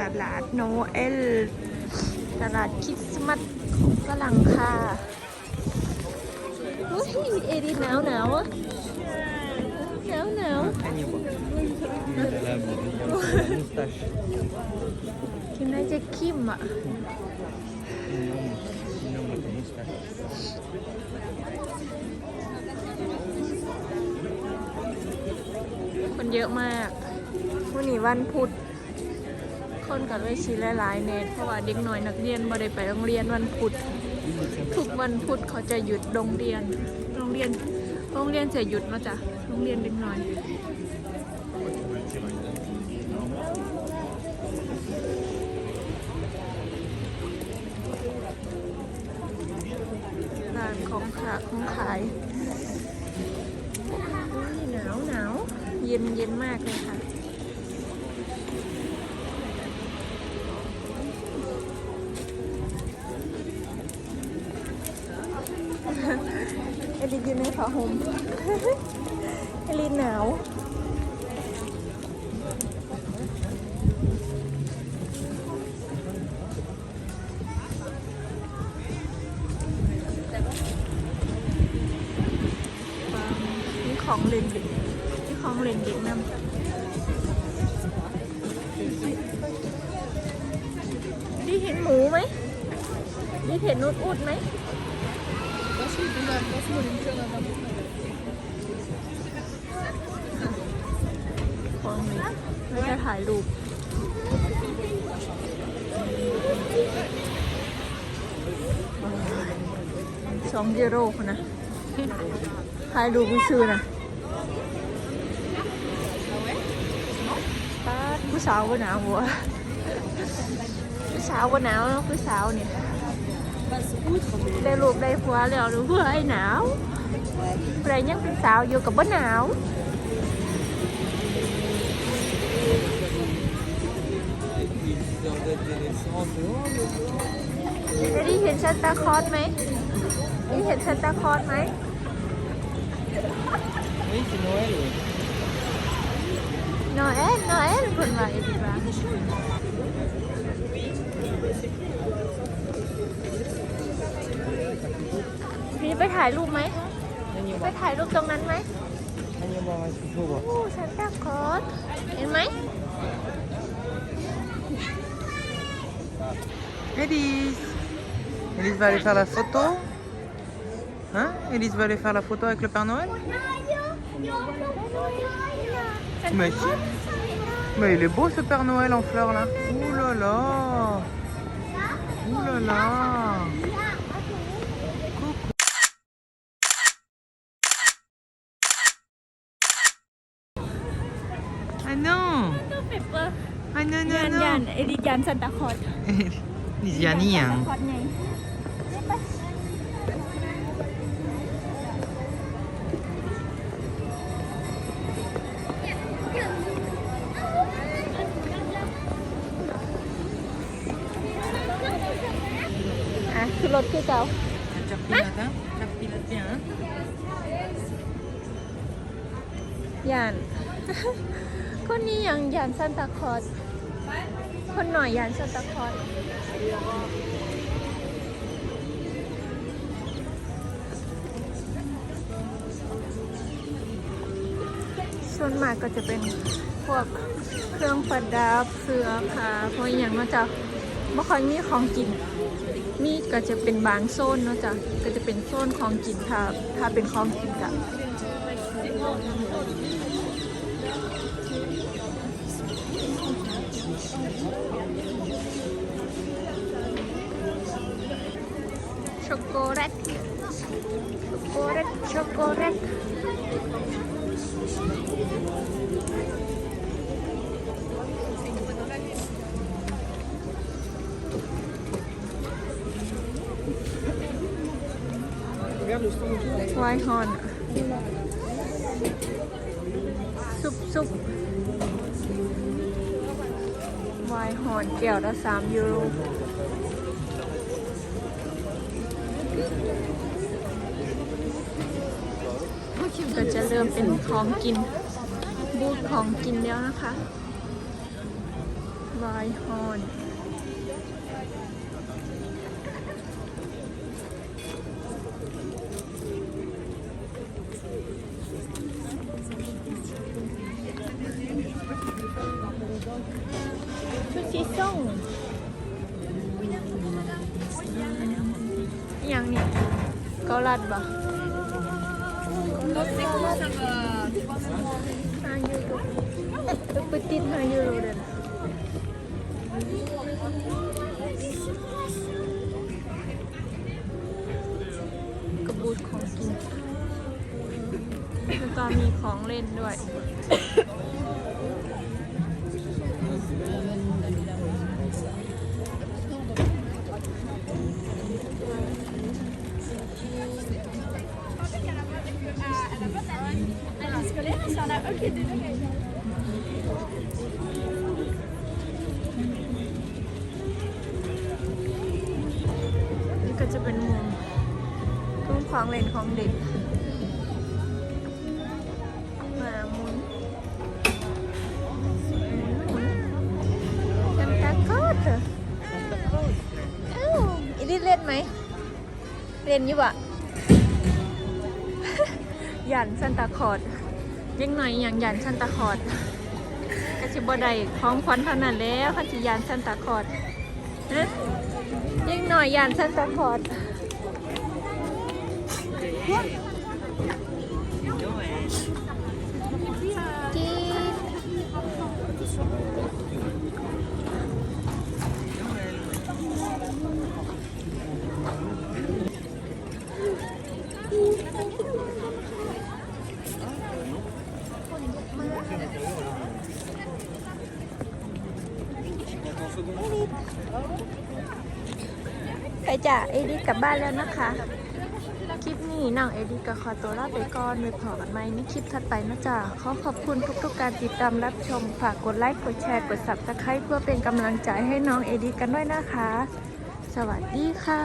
ตลาดโนเอล ตลาดคริสต์มาสของฝรั่งค่ะเฮ้ยเอดีหนาวหนาวอะหนาวหนาวกินได้จะคิมอะคนเยอะมาก วันนี้วันพุธ คนกับเลยชีหลายๆเนตเพราะว่าเด็กหน่อยนักเรียนบ่ได้ไปโรงเรียนวันพุธทุกวันพุธเขาจะหยุดโรงเรียน โรงเรียน โรงเรียนจะหยุดมาจ้ะโรงเรียนเด็กหน่อยร้านของขาของขายอุ๊ยหนาวหนาวเย็นเย็นมากเลยค่ะ เอลินอยู่ในผ้า ห่มเอลินหนาวนี่ของเล่นเด็กนี่ของเล่นเด็กนำได้เห็นหมูไหมได้เห็นนุดอุดไหม ของนี้ไม่ได้ถ่ายรูปสองยูโรคนนะถ่ายรูปมือซื้อนะป้าผู้สาวก็หนาวหัวผู้สาวก็หนาวเนาะผู้สาวเนี่ย ได้ลูกได้ผัวแล้วหรือเพื่อไอ้หนาวใครยังเป็นสาวอยู่กับบ่หนาวได้เห็นซันตาคลอสไหมได้เห็นซันตาคลอสไหม Oui, c'est Noël. oui. โนเอลโนเอลคนว่าอีกว่า พี่ไปถ่ายรูปไหม Agneau ไปถ่ายรูปตรงนั้นไหม Agneau Bar, il faut voir. โอ้ซันตาคลอสเห็นไหม Élise Élise va aller faire la photo Hein Élise va aller faire la photo avec le Père Noël Mais si Mais il est beau ce Père Noël en fleurs là Ouh là là Ouh là là Non เปเปอร์ Ah non ยาน non ยาน non เอดิยานซันตาคลอส Élise, y a ni ซัน un ตาคลอสไงอะคือรถคือเก่า Tu repilotes, hein Tu repilotes bien, hein ยาน คนนี้ยังยานซันตาคลอสคนหน่อยยานซันตาคลอสส่วนมากก็จะเป็นพวกเครื่องประดับเสื้อผ้าเพราะอย่างนาะจ๊ะไม่ค่อยมีของกินมีก็จะเป็นบางโซนเนาะจ๊ะก็จะเป็นโซนของกินถ้าถ้าเป็นของกินกะ ช็อกโกแลตช็อกโกแลตช็อกโกแลตไวน์ฮอนซุปซุปไวน์ฮอนแก้วละสามยูโร ก็จะเริ่มเป็นของกิน บูธของกินแล้วนะคะไววายฮอนชุดสีส้มาลัดบ่5 euro. Le petit 5 euro เด้อนะกระบูดของกินแล้วก็มีของเล่นด้วย นี่ก็จะเป็นมุมทุ่งของเล่นของเด็กมาหมุนหมุนจำตาโคตรเหรอเอ้าอีลิเล่นไหมเล่นอยู่อะห ยันซันตาคอร์ดยังหน่อยอย่างยันซันตาคอร์ดก็ชิบได้ของขวัญเท่านั้นแล้วขันจิยันซันตาคอร์ดฮะยิ่งหน่อยยันซันตาคอร์ด จ้ะเอดิกลับบ้านแล้วนะคะ คลิปนี้น้องเอดิก็ขอตัวลาไปก่อนไว้พอกันไหมในคลิปถัดไปนะจ๊ะขอขอบคุณทุกๆการติดตามรับชมฝากกดไลค์กดแชร์กด s ับสไครต์เพื่อเป็นกำลังใจให้น้องเอดิกันด้วยนะคะ สวัสดีค่ะ